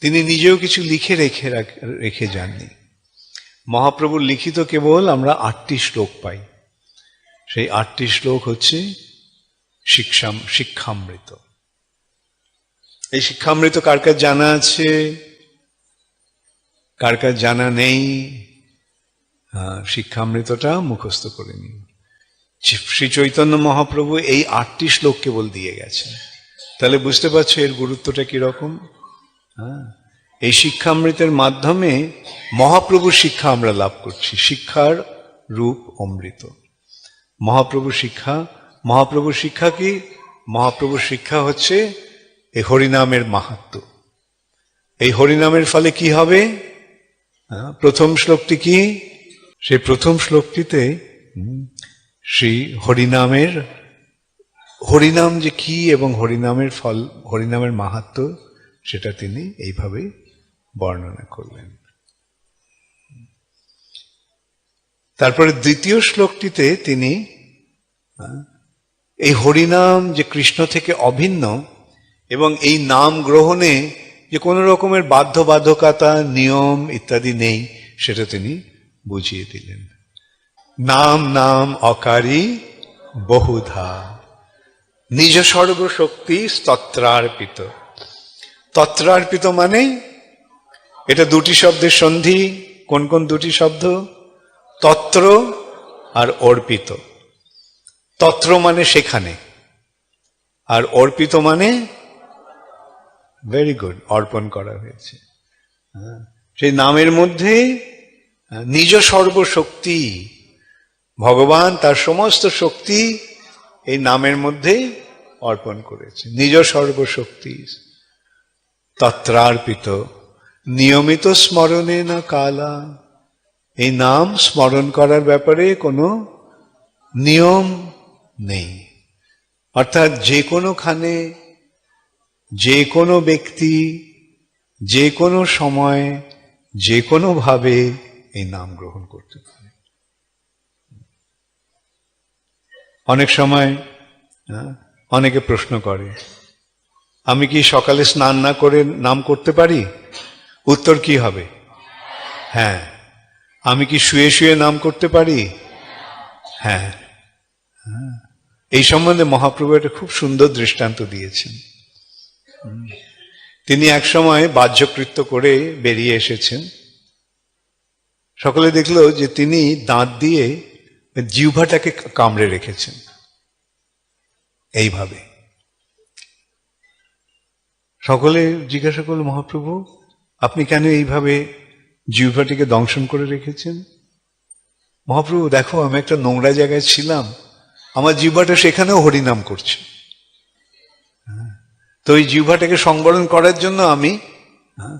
তিনি নিজেও কিছু লিখে রেখে রাখ- যাননি। মহাপ্রভুর লিখিত কেবল আমরা আটটি শ্লোক পাই। সেই আটটি শ্লোক হচ্ছে শিক্ষাম, শিক্ষামৃত। এই শিক্ষামৃত কার কার জানা আছে? কার কার জানা নেই? শিক্ষামৃতটা মুখস্থ করে নিন। শ্রী চৈতন্য মহাপ্রভু এই আটটি শ্লোক কেবল দিয়ে গেছেন। তাহলে বুঝতে পারছ এর গুরুত্বটা কীরকম? এই শিক্ষামৃতের মাধ্যমে মহাপ্রভুর শিক্ষা আমরা লাভ করছি। শিক্ষার রূপ অমৃত। মহাপ্রভু শিক্ষা। মহাপ্রভু শিক্ষা কি? মহাপ্রভুর শিক্ষা হচ্ছে এই হরিনামের মাহাত্ম। এই হরিনামের ফলে কি হবে? হ্যাঁ, প্রথম শ্লোকটি কি? সেই প্রথম শ্লোকটিতে শ্রী হরিনামের হরিনাম যে কি এবং হরিনামের ফল হরিনামের মাহাত্ম সেটা তিনি এইভাবে বর্ণনা করলেন। তারপরে দ্বিতীয় শ্লোকটিতে তিনি এই হরিনাম যে কৃষ্ণ থেকে অভিন্ন এবং এই নাম গ্রহণে যে কোনো রকমের বাধ্যবাধকতা, নিয়ম ইত্যাদি নেই, সেটা তিনি বুঝিয়ে দিলেন। নাম নাম, অকারী, বহুধা, নিজ সর্বশক্তি তত্রার্পিত তত্রার্পিত মানে এটা দুটি শব্দের সন্ধি কোন কোন দুটি শব্দ? তত্র আর অর্পিত। তত্র মানে সেখানে আর অর্পিত মানে ভেরি গুড অর্পণ করা হয়েছে। হ্যাঁ, সেই নামের মধ্যে নিজ সর্বশক্তি ভগবান তার সমস্ত শক্তি এই নামের মধ্যে অর্পণ করেছে। নিজ সর্বশক্তি। তত্রার্পিত। নিয়মিত স্মরণে না কালা। এই নাম স্মরণ করার ব্যাপারে কোনো নিয়ম নেই। অর্থাৎ যে কোনোখানে যে কোনো ব্যক্তি যে কোনো সময় যে কোনোভাবে এই নাম গ্রহণ করতে পারে। অনেক সময় হ্যাঁ, অনেকে প্রশ্ন করে আমি কি সকালে স্নান না করে নাম করতে পারি? উত্তর কি হবে? হ্যাঁ। আমি কি শুয়ে শুয়ে নাম করতে পারি? হ্যাঁ। হ্যাঁ। এই সম্বন্ধে মহাপ্রভু একটা খুব সুন্দর দৃষ্টান্ত দিয়েছেন। তিনি এক সময় বাহ্যকৃত্য করে বেরিয়ে এসেছেন। সকলে দেখল যে তিনি দাঁত দিয়ে জিহ্বাটাকে কামড়ে রেখেছেন। এইভাবে। সকলে জিজ্ঞাসা করল মহাপ্রভু আপনি কেন এইভাবে জিহ্বাটিকে দংশন করে রেখেছেন? মহাপ্রভু দেখো আমি একটা নোংরা জায়গায় ছিলাম। আমার জিহ্বাটা সেখানেও হরিনাম করছে। হ্যাঁ, তো ওই জিহ্বাটাকে সংবরণ করার জন্য আমি হ্যাঁ,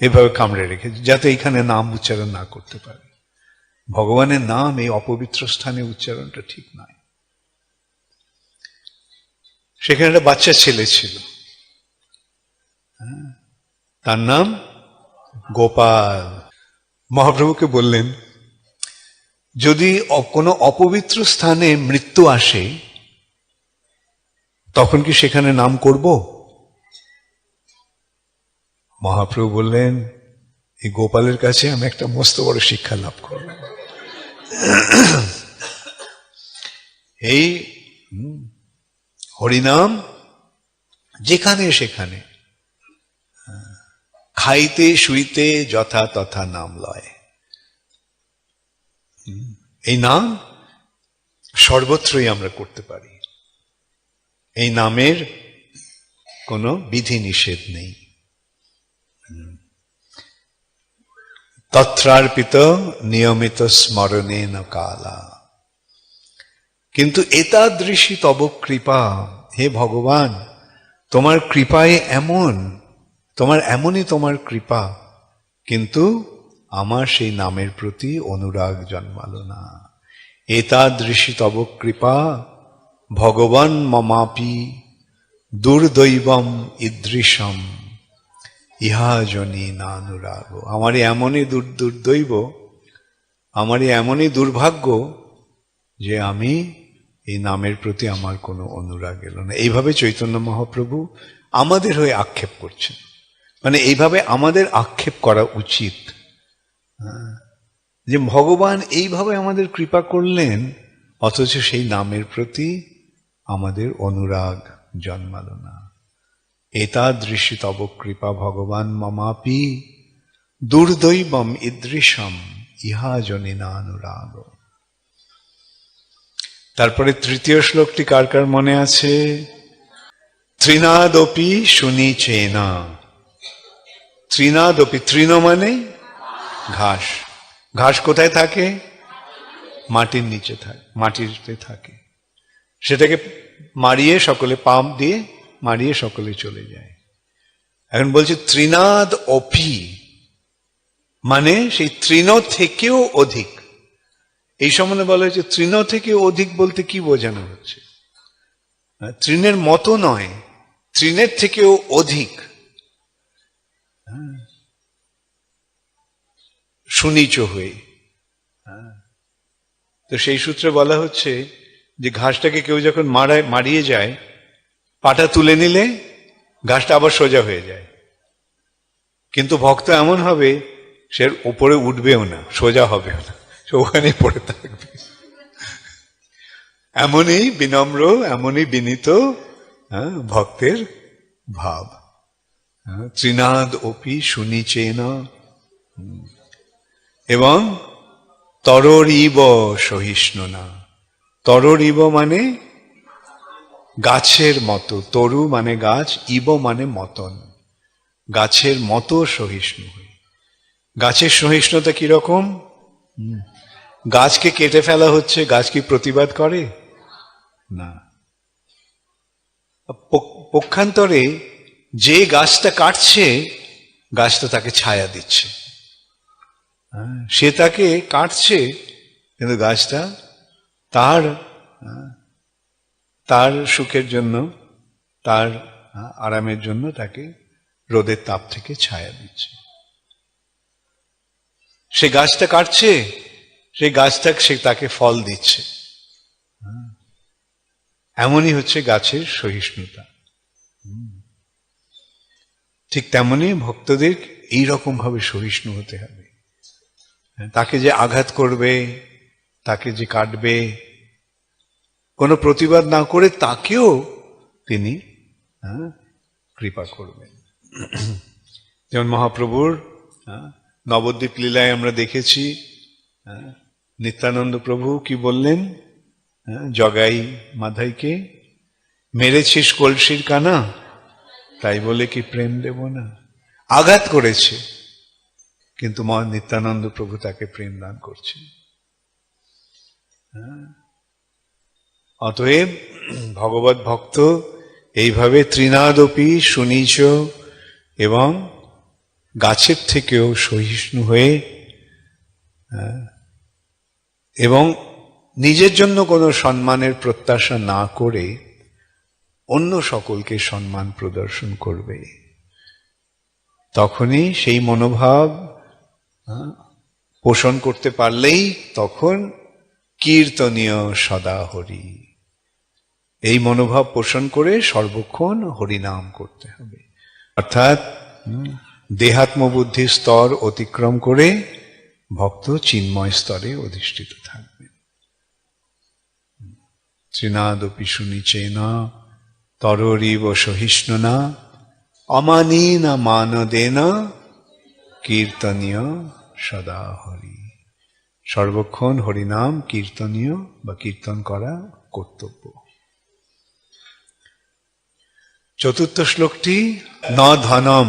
এভাবে কামড়ে রেখেছি যাতে এখানে নাম উচ্চারণ না করতে পারে। ভগবানের নাম এই অপবিত্র স্থানে উচ্চারণটা ঠিক নয়। সেখানে একটা বাচ্চা ছেলে ছিল। তার নাম গোপাল। মহাপ্রভুকে বললেন, যদি কোনো অপবিত্র স্থানে মৃত্যু আসে, তখন কি সেখানে নাম করব? মহাপ্রভু বললেন, এই গোপালের কাছে আমি একটা মস্ত বড় শিক্ষা লাভ করব। এই হরিনাম যেখানে সেখানে। খাইতে, শুইতে যথা তথা নাম লয়। এই নাম সর্বত্রই আমরা করতে পারি। এই নামের কোনো বিধি নিষেধ নেই। তত্রার্পিত নিয়মিত স্মরণে ন কালা। কিন্তু এতাদৃশী তব কৃপা। হে ভগবান, তোমার কৃপায় এমন তোমার এমনই তোমার কৃপা, কিন্তু আমার সেই নামের প্রতি অনুরাগ জন্মালো না। এতাদৃশী তব কৃপা, ভগবান মমাপি দুর্দৈবম ইদৃশম, ইহা জনি নানুরাগ। আমার এমনই দুর দুর্দৈব, আমার এমনই দুর্ভাগ্য যে আমি এই নামের প্রতি আমার কোনো অনুরাগ এলো না। এইভাবে চৈতন্য মহাপ্রভু আমাদের হয়ে আক্ষেপ করছেন। মানে এইভাবে আমাদের আক্ষেপ করা উচিত। যে ভগবান এইভাবে আমাদের কৃপা করলেন, অথচ সেই নামের প্রতি আমাদের অনুরাগ জন্মালো না। এতাদৃশী তব কৃপা ভগবান মমাপি, দুর্দৈবম ইদৃশম, ইহা জনিনা অনুরাগ তারপরে তৃতীয় শ্লোকটি কার কার মনে আছে? ত্রিনাদপি শুনি চেনা। ত্রিনাদপি তৃণ মানে ঘাস। ঘাস কোথায় থাকে? মাটির নিচে থাকে মাটিতে থাকে। সেটাকে মারিয়ে সকলে পাম্প দিয়ে মারিয়ে সকলে চলে যায়। এখন বলছে ত্রিনাদ অপি মানে সেই তৃণ থেকেও অধিক। এই সম্বন্ধে বলা হয়েছে তৃণ থেকে অধিক বলতে কি বোঝানো হচ্ছে? তৃণের মতো নয়, তৃণের থেকেও অধিক। সুনিচ হয়ে। তো সেই সূত্রে বলা হচ্ছে যে ঘাসটাকে কেউ যখন মারায় মারিয়ে যায় পাটা তুলে নিলে ঘাসটা আবার সোজা হয়ে যায়। কিন্তু ভক্ত এমন হবে সে ওপরে উঠবেও না সোজা হবেও না সে ওখানেই পড়ে থাকবে। এমনই বিনম্র এমনই বিনীত হ্যাঁ, ভক্তের ভাব। হ্যাঁ, ত্রিনাদ অপি শুনিচেন এবং তররিব সহিষ্ণু না তররিব মানে গাছের মতো, তরু মানে গাছ, ইব মানে মতন। গাছের মতো সহিষ্ণু গাছের সহিষ্ণুতা কীরকম গাছকে কেটে ফেলা হচ্ছে, গাছ কি প্রতিবাদ করে? না। পক্ষান্তরে যে গাছটা কাটছে গাছটা তাকে ছায়া দিচ্ছে। সে তাকে কাটছে কিন্তু গাছটা তার তার সুখের জন্য, তার আরামের জন্য তাকে রোদের তাপ থেকে ছায়া দিচ্ছে সে গাছটা কাটছে সেই গাছটা সে তাকে ফল দিচ্ছে। এমনই হচ্ছে গাছের সহিষ্ণুতা। ঠিক তেমনি ভক্তদের এইরকম ভাবে সহিষ্ণু হতে হবে তাকে যে আঘাত করবে তাকে যে কাটবে কোনো প্রতিবাদ না করে তাকেও তিনি হ্যাঁ, কৃপা করবেন। যেমন মহাপ্রভুর হ্যাঁ, নবদ্বীপ লীলায় আমরা দেখেছি হ্যাঁ, নিত্যানন্দ প্রভু কি বললেন? জগাই মাধাইকে মেরেছিস কলসির কানা তাই বলে কি প্রেম দেব না? আঘাত করেছে। কিন্তু মা নিত্যানন্দ প্রভু তাকে প্রেম দান করছে হ্যাঁ। অতএব ভগবত ভক্ত এইভাবে ত্রিনাদপি সুনিচ এবং গাছের থেকেও সহিষ্ণু হয়ে হ্যাঁ, এবং নিজের জন্য কোনো সম্মানের প্রত্যাশা না করে অন্য সকলকে সম্মান প্রদর্শন করবে তখনই সেই মনোভাব পোষণ করতে পারলেই তখন কীর্তনীয় সদা হরি। এই মনোভাব পোষণ করে সর্বক্ষণ হরিনাম করতে হবে। অর্থাৎ দেহাত্মবুদ্ধি স্তর অতিক্রম করে ভক্ত চিন্ময় স্তরে অধিষ্ঠিত থাকবে। ত্রিনাদপি শুনিচেনা তররিব সহিষ্ণুনা, অমানীনা মানদেনা, কীর্তনীয় সদা হরি সর্বক্ষণ হরিনাম কীর্তনীয় বা কীর্তন করা কর্তব্য। চতুর্থ শ্লোকটি ন ধনম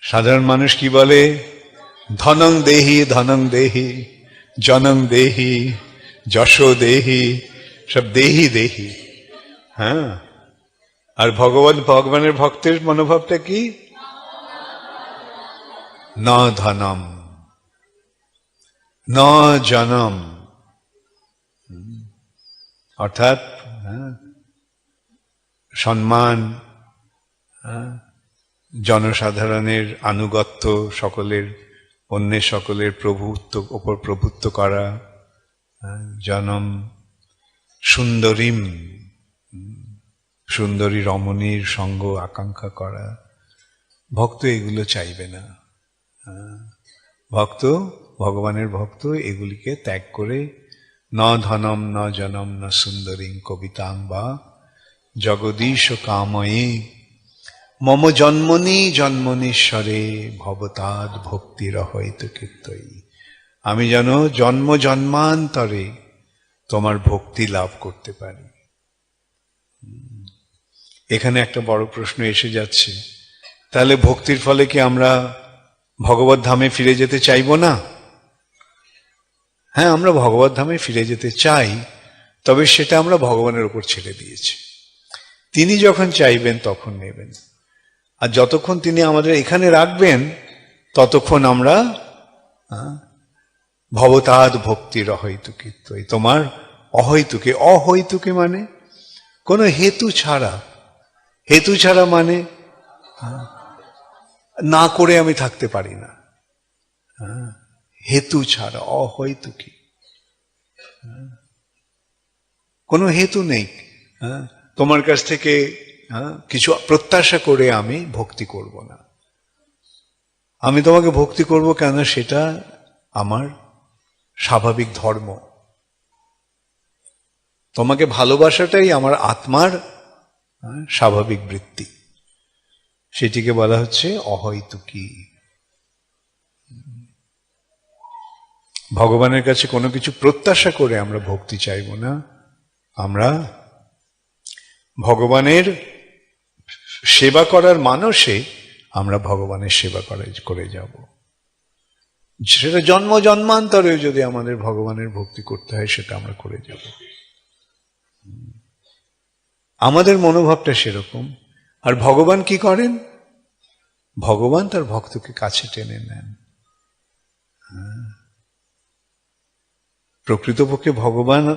সাধারণ মানুষ কি বলে? ধনং দেহি ধনং দেহি, জনং দেহি, যশ দেহি, সব দেহি দেহি। হ্যাঁ? আর ভগবান, ভগবানের ভক্তের মনোভাবটা কি? ন ধনম ন জনম। অর্থাৎ হ্যাঁ, সম্মান হ্যাঁ, জনসাধারণের আনুগত্য সকলের অন্যের সকলের প্রভুত্ব ওপর প্রভুত্ব করা হ্যাঁ, জনম। সুন্দরীম সুন্দরী রমণীর সঙ্গ আকাঙ্ক্ষা করা। ভক্ত এগুলো চাইবে না। ভক্ত, ভগবানের ভক্ত, এগুলিকে ত্যাগ করে ন ধনম, ন জনম, ন সুন্দরী কবিতাং বা জগদীশ কাময়ে মম জন্মনি জন্মনীশ্বরে ভবতাদ ভক্তি রহইত কীর্তয়ী। আমি যেন জন্ম জন্মান্তরে তোমার ভক্তি লাভ করতে পারি। এখানে একটা বড় প্রশ্ন এসে যাচ্ছে, তাহলে ভক্তির ফলে কি আমরা ভগবত ধামে ফিরে যেতে চাইব না? হ্যাঁ আমরা ভগবত ধামে ফিরে যেতে চাই তবে সেটা আমরা ভগবানের উপর ছেড়ে দিয়েছি। তিনি যখন চাইবেন তখন নেবেন। আর যতক্ষণ তিনি আমাদের এখানে রাখবেন ততক্ষণ আমরা ভবতাদ ভক্তির অহৈতুকিত্ব তোমার অহৈতুকে অহৈতুকে মানে কোনো হেতু ছাড়া। হেতু ছাড়া মানে আহ, না করে আমি থাকতে পারি না। হ্যাঁ, হেতু ছাড়া অহৈতুকি হ্যাঁ, কোনো হেতু নেই। হ্যাঁ, তোমার কাছ থেকে কিছু প্রত্যাশা করে আমি ভক্তি করব না। আমি তোমাকে ভক্তি করব কেন? সেটা আমার স্বাভাবিক ধর্ম। তোমাকে ভালোবাসাটাই আমার আত্মার স্বাভাবিক বৃত্তি। সেটিকে বলা হচ্ছে অহৈতুকী। ভগবানের কাছে কোনো কিছু প্রত্যাশা করে আমরা ভক্তি চাইব না। আমরা ভগবানের সেবা করার মানসে আমরা ভগবানের সেবা করে যাব। সেটা জন্ম জন্মান্তরেও যদি আমাদের ভগবানের ভক্তি করতে হয়, সেটা আমরা করে যাব। আমাদের মনোভাবটা সেরকম। আর ভগবান কি করেন? ভগবান তার ভক্তকে কাছে টেনে নেন। প্রকৃতপক্ষে ভগবান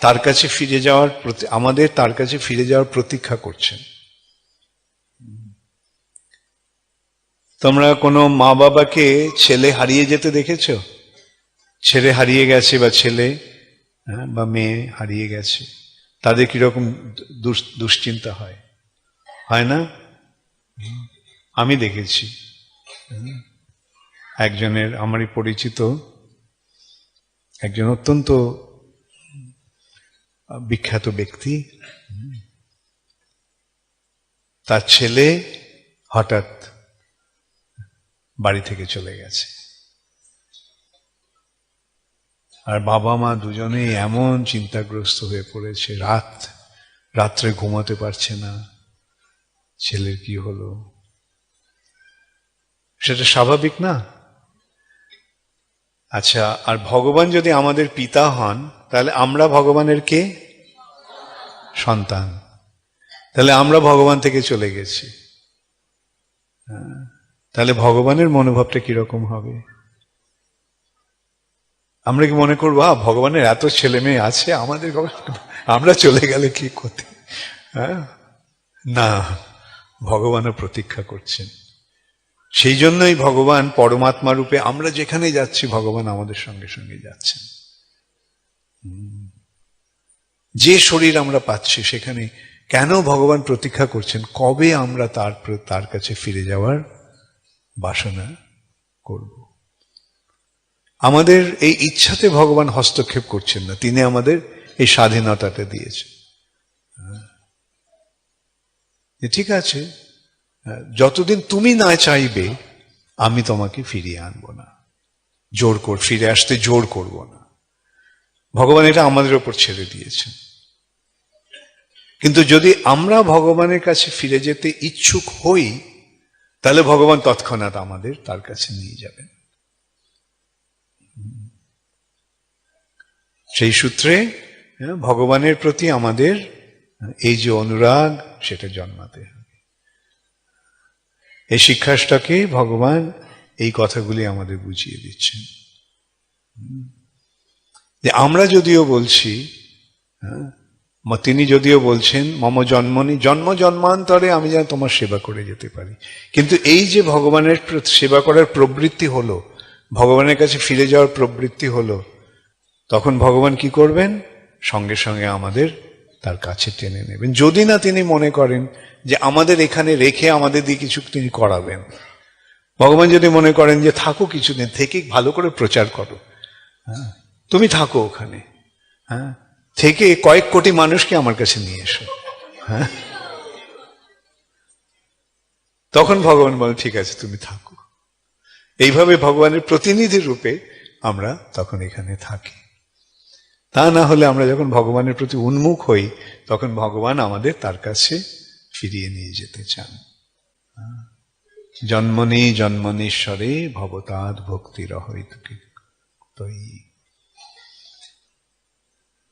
তার কাছে ফিরে যাওয়ার আমাদের তার কাছে ফিরে যাওয়ার প্রতীক্ষা করছেন। তোমরা কোনো মা বাবাকে ছেলে হারিয়ে যেতে দেখেছ? ছেলে হারিয়ে গেছে বা ছেলে হ্যাঁ, বা মেয়ে হারিয়ে গেছে। তাদের কীরকম দুশ্চিন্তা হয়? হয় না? আমি দেখেছি। একজনের আমারই পরিচিত, একজন অত্যন্ত বিখ্যাত ব্যক্তি। তার ছেলে হঠাৎ বাড়ি থেকে চলে গেছে। আর বাবা মা দুজনেই এমন চিন্তাগ্রস্ত হয়ে পড়েছে, রাত, রাত্রে ঘুমাতে পারছে না। ছেলের কি হলো? সেটা স্বাভাবিক না? আচ্ছা আর ভগবান যদি আমাদের পিতা হন তাহলে আমরা ভগবানের কে? সন্তান। তাহলে আমরা ভগবান থেকে চলে গেছি। হ্যাঁ, তাহলে ভগবানের মনোভাবটা কীরকম হবে? আমরা কি মনে করব ভগবানের এত ছেলে মেয়ে আছে আমাদের আমরা চলে গেলে কি করতে হ্যাঁ? না। ভগবানও প্রতীক্ষা করছেন। সেই জন্যই ভগবান পরমাত্মা রূপে আমরা যেখানে যাচ্ছি, ভগবান আমাদের সঙ্গে সঙ্গে যাচ্ছেন। যে শরীর আমরা পাচ্ছি, সেখানে কেন ভগবান প্রতীক্ষা করছেন? কবে আমরা তার তার কাছে ফিরে যাওয়ার বাসনা করব? আমাদের এই ইচ্ছাতে ভগবান হস্তক্ষেপ করছেন না। তিনি আমাদের এই স্বাধীনতাটা দিয়েছেন হ্যাঁ। ঠিক আছে যতদিন তুমি না চাইবে, আমি তোমাকে ফিরিয়ে আনব না। জোর কর, ফিরে আসতে জোর করব না। ভগবান এটা আমাদের ওপর ছেড়ে দিয়েছেন। কিন্তু যদি আমরা ভগবানের কাছে ফিরে যেতে ইচ্ছুক হই, তাহলে ভগবান তৎক্ষণাৎ আমাদের তার কাছে নিয়ে যাবেন। সেই সূত্রে ভগবানের প্রতি আমাদের এই যে অনুরাগ সেটা জন্মাতে হবে। এই শিক্ষাসটাকে ভগবান এই কথাগুলি আমাদের বুঝিয়ে দিচ্ছেন। যে আমরা যদিও বলছি হ্যাঁ, তিনি যদিও বলছেন মম জন্মনি জন্ম জন্মান্তরে আমি যেন তোমার সেবা করে যেতে পারি। কিন্তু এই যে ভগবানের সেবা করার প্রবৃত্তি হলো ভগবানের কাছে ফিরে যাওয়ার প্রবৃত্তি হলো তখন ভগবান কি করবেন? সঙ্গে সঙ্গে আমাদের তার কাছে টেনে নেবেন। যদি না তিনি মনে করেন যে আমাদের এখানে রেখে আমাদের দিয়ে কিছু তিনি করাবেন, ভগবান যদি মনে করেন যে থাকো কিছুদিন থেকে ভালো করে প্রচার করো। হ্যাঁ তুমি থাকো ওখানে। হ্যাঁ থেকে কয়েক কোটি মানুষকে আমার কাছে নিয়ে এসো। হ্যাঁ তখন ভগবান বলেন ঠিক আছে, তুমি থাকো। এইভাবে ভগবানের প্রতিনিধি রূপে আমরা তখন এখানে থাকি। তা না হলে আমরা যখন ভগবানের প্রতি উন্মুখ হই, তখন ভগবান আমাদের তার কাছে ফিরিয়ে নিয়ে যেতে চান। জন্মনি জন্মনেশ্বরে ভবতাদ ভক্তি রহৈতুকি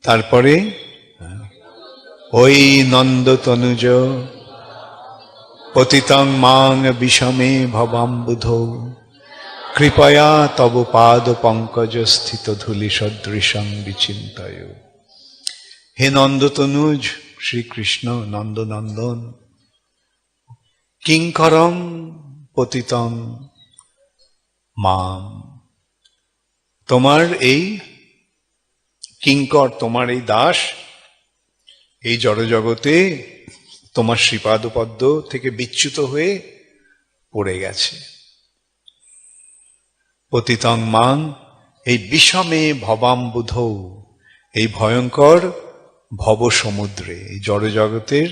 তারপরে, ওই নন্দ তনুজ পতিতং মাং বিষমে ভবাম্বুধ। কৃপয়া তব পাদ পঙ্কজ স্থিত ধুলি সদৃশং বিচিন্তয়। হে নন্দতনুজ, শ্রীকৃষ্ণ নন্দনন্দন কিঙ্করং পতিতং মাম। তোমার এই কিঙ্কর তোমার এই দাস, এই জড়জগতে তোমার শ্রীপাদপদ্ম থেকে বিচ্যুত হয়ে পড়ে গেছে। পতিতং মাং, এই বিষমে ভবাম্বুধ। এই ভয়ঙ্কর ভব সমুদ্রে এই জড়জগতের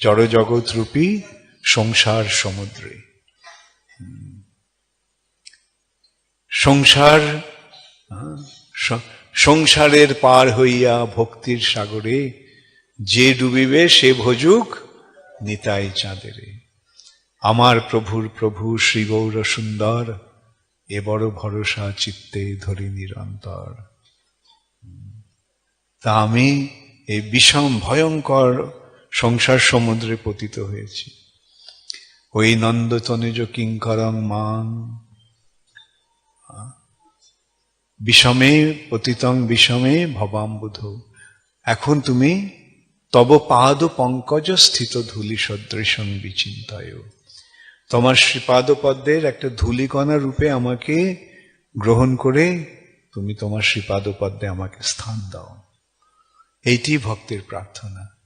জড়জগৎ রূপী সংসার সমুদ্রে। সংসার সংসারের পার হইয়া ভক্তির সাগরে যে ডুবিবে সে ভজুক নিতাই চাঁদেরে। আমার প্রভুর প্রভু শ্রী গৌর সুন্দর এ বড় ভরসা চিত্তে ধরি নিরন্তর। তা আমি এই বিষম ভয়ঙ্কর সংসার সমুদ্রে পতিত হয়েছি। ওই নন্দতনুজ কিঙ্করং মান বিষমে পতিতং বিষমে ভবাম্বুধ। এখন তুমি তব পাদ পঙ্কজ স্থিত ধুলি সদৃশং বিচিন্তয়। তোমার শ্রীপাদ পদ্মের একটা ধুলিকণা রূপে আমাকে গ্রহণ করে তুমি তোমার শ্রীপাদ পদ্মে আমাকে স্থান দাও। এইটি ভক্তের প্রার্থনা।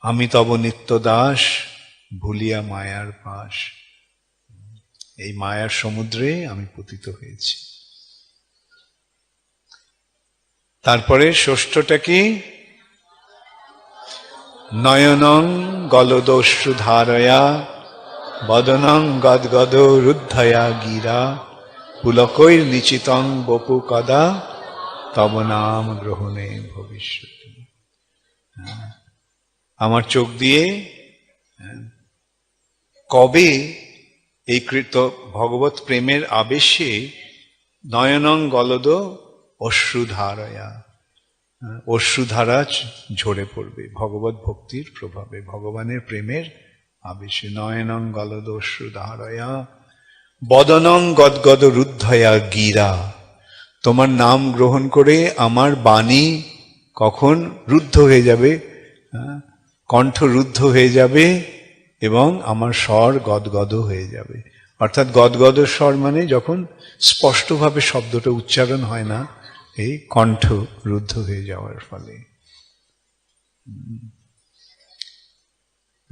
আমি তব নিত্য দাস ভুলিয়া মায়ার পাশ। এই মায়ার সমুদ্রে আমি পতিত হয়েছি। তারপরে ষষ্ঠটা কি নয়নং গলদস্যু ধারয়া বদনং গদগদ রুদ্ধয়া গিরা পুলকৈর নিচিতং বপু কদা তব নাম গ্রহণে ভবিষ্যৎ আমার চোখ দিয়ে হ্যাঁ, কবে এই কৃত ভগবত প্রেমের আবেশে নয়নং গলদ অশ্রুধারয়া হ্যাঁ, অশ্রুধারা ঝরে পড়বে ভগবত ভক্তির প্রভাবে ভগবানের প্রেমের আবেশে নয়নং গলদ অশ্রুধারয়া বদনং গদগদ রুদ্ধয়া গিরা। তোমার নাম গ্রহণ করে আমার বাণী কখন রুদ্ধ হয়ে যাবে? হ্যাঁ, কণ্ঠ রুদ্ধ হয়ে যাবে এবং আমার স্বর গদগদ হয়ে যাবে। অর্থাৎ গদগদ স্বর মানে যখন স্পষ্টভাবে শব্দটা উচ্চারণ হয় না এই কণ্ঠ রুদ্ধ হয়ে যাওয়ার ফলে।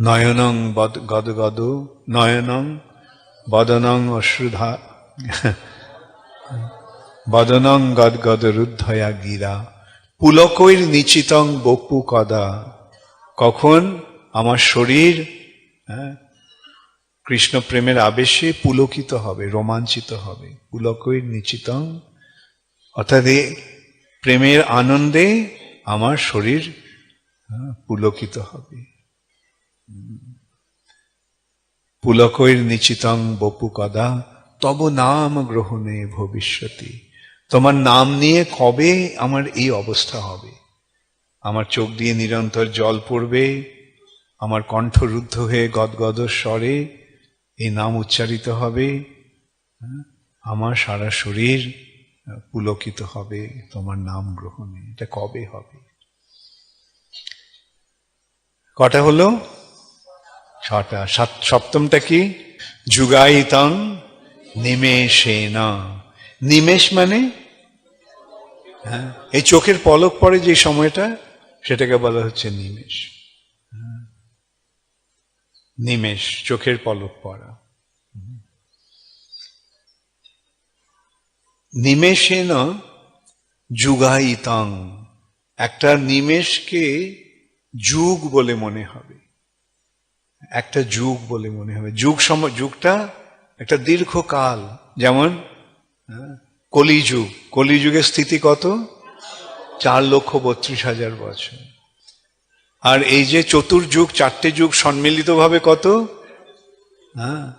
নয়নং বদ গদগদ নয়নং বদনং অশ্রুধা। বদনং গদগদ রুদ্ধয়া গিরা। পুলকৈর নিচিতং বপু কদা। কখন আমার শরীর হ্যাঁ, কৃষ্ণ প্রেমের আবেশে পুলকিত হবে রোমাঞ্চিত হবে। পুলকৈর নিচিতং অর্থাৎ প্রেমের আনন্দে আমার শরীর হ্যাঁ, পুলকিত হবে। পুলকৈর নিচিতং বপু কদা, তব নাম গ্রহণে ভবিষ্যতি। তোমার নাম নিয়ে কবে আমার এই অবস্থা হবে? আমার চোখ দিয়ে নিরন্তর জল পড়বে, আমার কণ্ঠ রুদ্ধ হয়ে গদগদ স্বরে এই নাম উচ্চারিত হবে, আমার সারা শরীর পুলকিত হবে, তোমার নাম গ্রহণে। এটা কবে হবে? কটা হলো? ছটা সাত সপ্তমটা কি? যুগায়িতং নিমেষেনা। নিমেষ মানে? হ্যাঁ এই চোখের পলক পড়ে যে সময়টা, সেটাকে বলা হচ্ছে নিমেষ। হ্যাঁ। নিমেষ, চোখের পলক পড়া নিমেষেন যুগাইতাং একটা নিমেষকে যুগ বলে মনে হবে। একটা যুগ বলে মনে হবে। যুগ সম যুগটা একটা দীর্ঘকাল। যেমন হ্যাঁ, কলিযুগ। কলিযুগের স্থিতি কত? চার লক্ষ বত্রিশ হাজার বছর। আর এই যে চতুর্যুগ চারটে যুগ সম্মিলিতভাবে কত? হ্যাঁ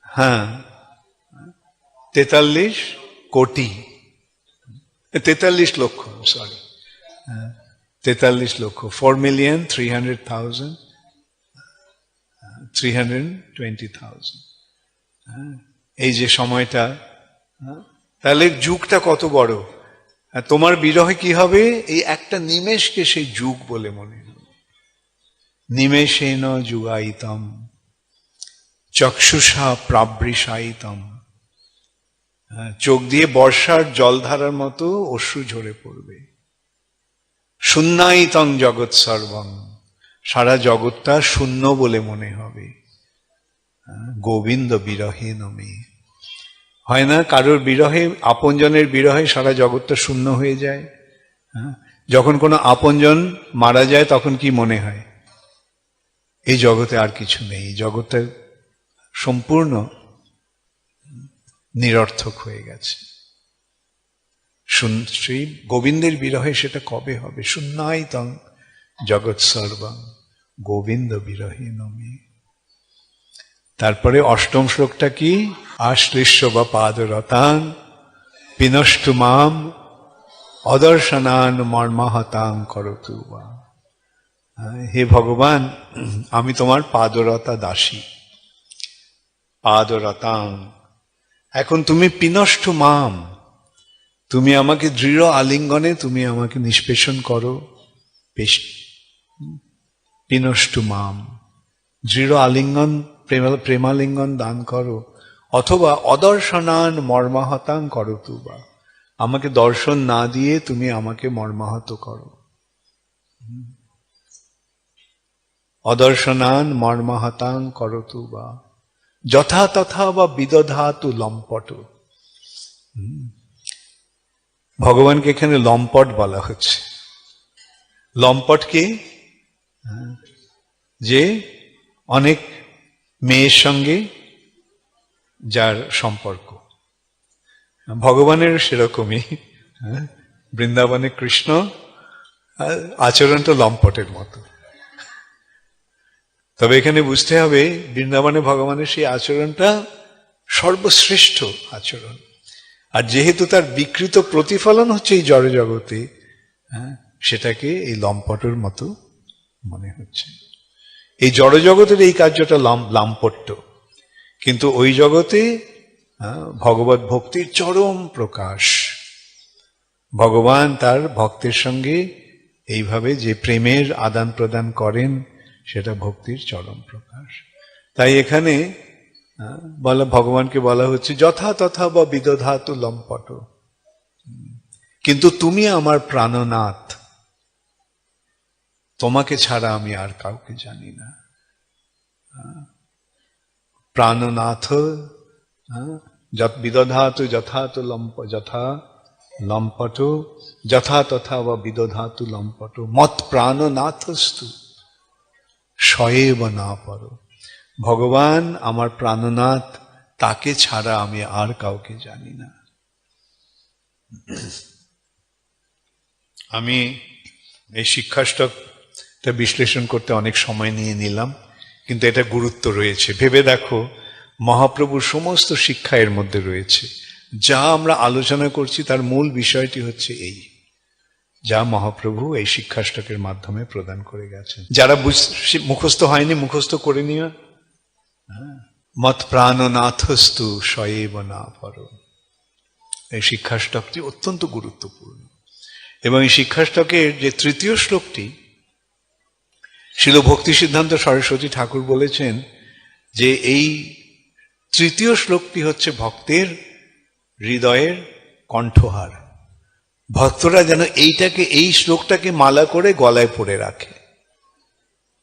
হ্যাঁ তেতাল্লিশ কোটি। তেতাল্লিশ লক্ষ সরি তেতাল্লিশ লক্ষ four million three hundred thousand thousand এই যে সময়টা হ্যাঁ, তাহলে যুগটা কত বড়? তোমার বিরহে কি হবে? এই একটা নিমেষকে সেই যুগ বলে মনে হবে নিমেষেন যুগাইতম চক্ষুষা প্রাবৃষায়িতম। হ্যাঁ, চোখ দিয়ে বর্ষার জলধারার মতো অশ্রু ঝরে পড়বে। শূন্যায়িতং জগৎ সর্বং সারা জগৎটা শূন্য বলে মনে হবে। হ্যাঁ, গোবিন্দ বিরহে নমে। হয় না? কারোর বিরহে আপনজনের বিরহে সারা জগৎটা শূন্য হয়ে যায়। হ্যাঁ, যখন কোনো আপনজন মারা যায় তখন কি মনে হয়? এই জগতে আর কিছু নেই। জগৎটা সম্পূর্ণ নিরর্থক হয়ে গেছে। শ্রী গোবিন্দের বিরহে সেটা কবে হবে? শূন্যাই তং জগৎ সর্বং। গোবিন্দ বিরহে নমি। তারপরে অষ্টম শ্লোকটা কি? আশ্লিষ্য বা পাদরতান পিনষ্টু মাম অদর্শনান মর্মাহতাং করতু বা। হে ভগবান, আমি তোমার পাদরতা দাসী। পাদরতাং, এখন তুমি পিনষ্ট মাম। তুমি আমাকে দৃঢ় আলিঙ্গনে তুমি আমাকে নিষ্পেষণ করো। পেশ পিনষ্ট মাম। দৃঢ় আলিঙ্গন প্রেমালিঙ্গন দান করো, অথবা অদর্শনান মর্মাহতাং করো তুবা। আমাকে দর্শন না দিয়ে তুমি আমাকে মর্মাহত করো। অদর্শনান মর্মাহতাং করো তুবা। যথা তথা বা বিদধাতু লম্পট। ভগবানকে এখানে লম্পট বলা হচ্ছে। লম্পট কি যে অনেক মেয়ের সঙ্গে যার সম্পর্ক। ভগবানের সেরকমই হ্যাঁ, বৃন্দাবনে কৃষ্ণ আর আচরণটা লম্পটের মতো। তবে এখানে বুঝতে হবে বৃন্দাবনে ভগবানের সেই আচরণটা সর্বশ্রেষ্ঠ আচরণ। আর যেহেতু তার বিকৃত প্রতিফলন হচ্ছে এই জড় জগতে হ্যাঁ, সেটাকে এই লম্পটের মতো মনে হচ্ছে। এই জড় জগতের এই কার্যটা লাম- লাম্পট্য। কিন্তু ওই জগতে ভগবত ভক্তির চরম প্রকাশ। ভগবান তার ভক্তের সঙ্গে এইভাবে যে প্রেমের আদান প্রদান করেন, সেটা ভক্তির চরম প্রকাশ। তাই এখানে বলা, ভগবানকে বলা হচ্ছে যথা তথা বা বিদধাতু লম্পট। কিন্তু তুমি আমার প্রাণনাথ। তোমাকে ছাড়া আমি আর কাউকে জানি না। প্রাণনাথ বিদধাতু যথাতু লম্প, যথা লম্পট, যথা তথা বা বিদধাতু লম্পট, মত প্রাণনাথস্তু সয়েব না পর। ভগবান, আমার প্রাণনাথ, তাকে ছাড়া আমি আর কাউকে জানি না। আমি এই শিক্ষাষ্টকটা বিশ্লেষণ করতে অনেক সময় নিয়ে নিলাম, কিন্তু এটা গুরুত্ব রয়েছে। ভেবে দেখো, মহাপ্রভুর সমস্ত শিক্ষা এর মধ্যে রয়েছে। যা আমরা আলোচনা করছি তার মূল বিষয়টি হচ্ছে এই। যা মহাপ্রভু এই শিক্ষাষ্টকের মাধ্যমে প্রদান করে গেছেন। যারা মুখস্থ হয়নি, মুখস্থ করে নিও। হ্যাঁ। মত প্রাণনাথস্তু সয়েব না পর। এই শিক্ষাষ্টকটি অত্যন্ত গুরুত্বপূর্ণ। এবং এই শিক্ষাষ্টকের যে তৃতীয় শ্লোকটি শিল ভক্তি সিদ্ধান্ত সরস্বতী ঠাকুর বলেছেন যে এই তৃতীয় শ্লোকটি হচ্ছে ভক্তের হৃদয়ের কণ্ঠহার। ভক্তরা যেন এইটাকে, এই শ্লোকটাকে মালা করে গলায় পরে রাখে।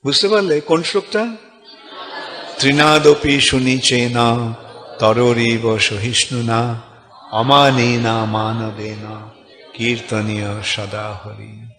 বুঝতে পারলে কোন শ্লোকটা? ত্রিনাদপি শুনিচে না, তররিব সহিষ্ণু না অমানে না মানবে না, কীর্তনীয় সদা হরি।